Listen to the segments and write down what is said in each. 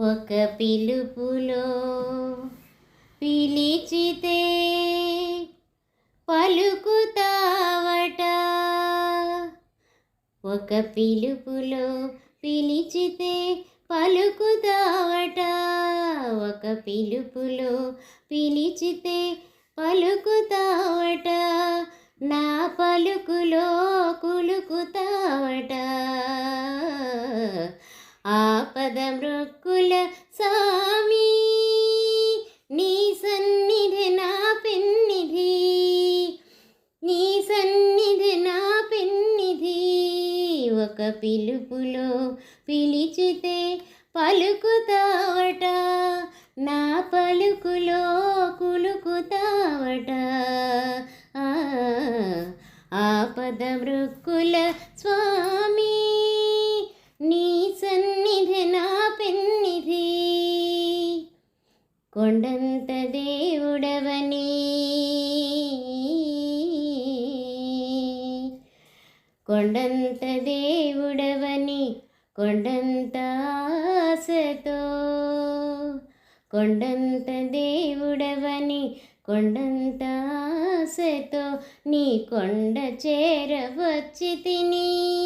ఒక పిలుపులో పిలిచితే పలుకుతావట. ఒక పిలుపులో పిలిచితే పలుకుతావట. ఒక పిలుపులో పిలిచితే పలుకుతావట. నా పలుకులో కులుకుతావట. ఆపద కుల సామి నీ సన్నిధి నా పెన్నిధి నీ సన్నిధి నా పెన్నిధి. ఒక పిలుపులో పిలిచితే పలుకుతావట నా పలుకులో కులుకుతావట. ఆపద మృక్కుల స్వామి కొండంత దేవుడవని. కొండంత దేవుడవని కొండంత ఆశతో. కొండంత దేవుడవని కొండంత ఆశతో నీ కొండ చేరవచ్చి తిని.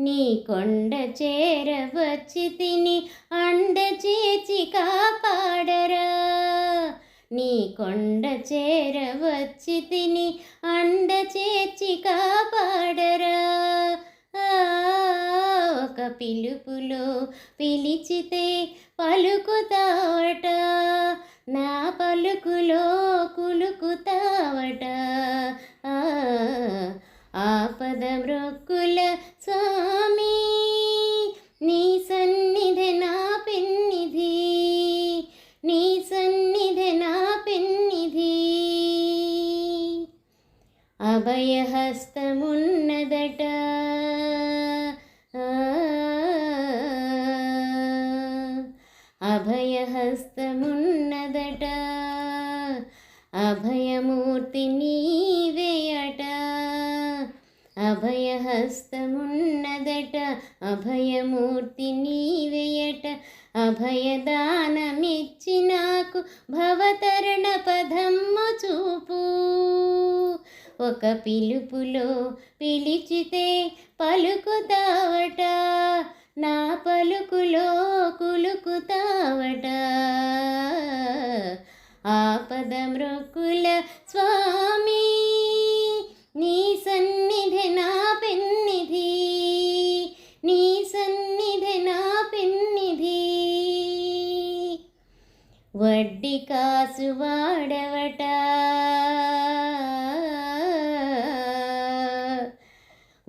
నీ కొండ చేరవచ్చి తిని అండ చేచి కాపాడరా. నీ కొండ చేరవచ్చి తిని అండ చేచి కాపాడరా. ఆ, ఒక పిలుపులో పిలిచితే పలుకుతావట నా పలుకులో కులుకుతావట. ఆపద మృక్కుల అభయహస్తమున్నదట. అభయహస్తమున్నదట. అభయమూర్తి నీవేయట. అభయహస్తమున్నదట. అభయమూర్తి నీవేయట. అభయదానమిచ్చి నాకు భవతరణ పదమ్ము చూపు. ఒక పిలుపులో పిలిచితే పలుకుతావట నా పలుకులో కులుకుతావట ఆపద మృక్కుల స్వామి నీ సన్నిధి నా పెన్నిధి నీ సన్నిధి నా పెన్నిధి. వడ్డీ కాసు వాడవట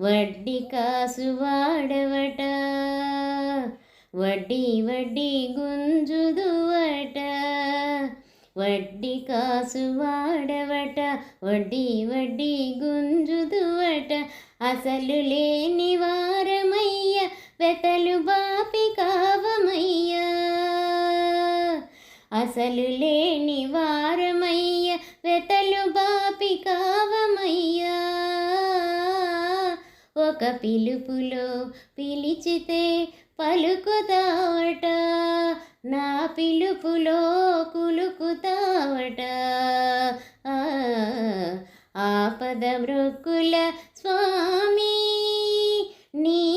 వడ్డీ కాసు వాడవట వడ్డీ వడ్డీ గుంజుదువట వడ్డీ కాసు వాడవట వడ్డీ వడ్డీ గుంజుదువట. అసలు లేని వారమయ్య వెతలు బాపి కావమయ్యా. అసలు లేని వార పిలుపులో పిలిచితే పలుకుతావట. నా పిలుపులో కులుకుతావట. ఆపద మృక్కుల స్వామి నీ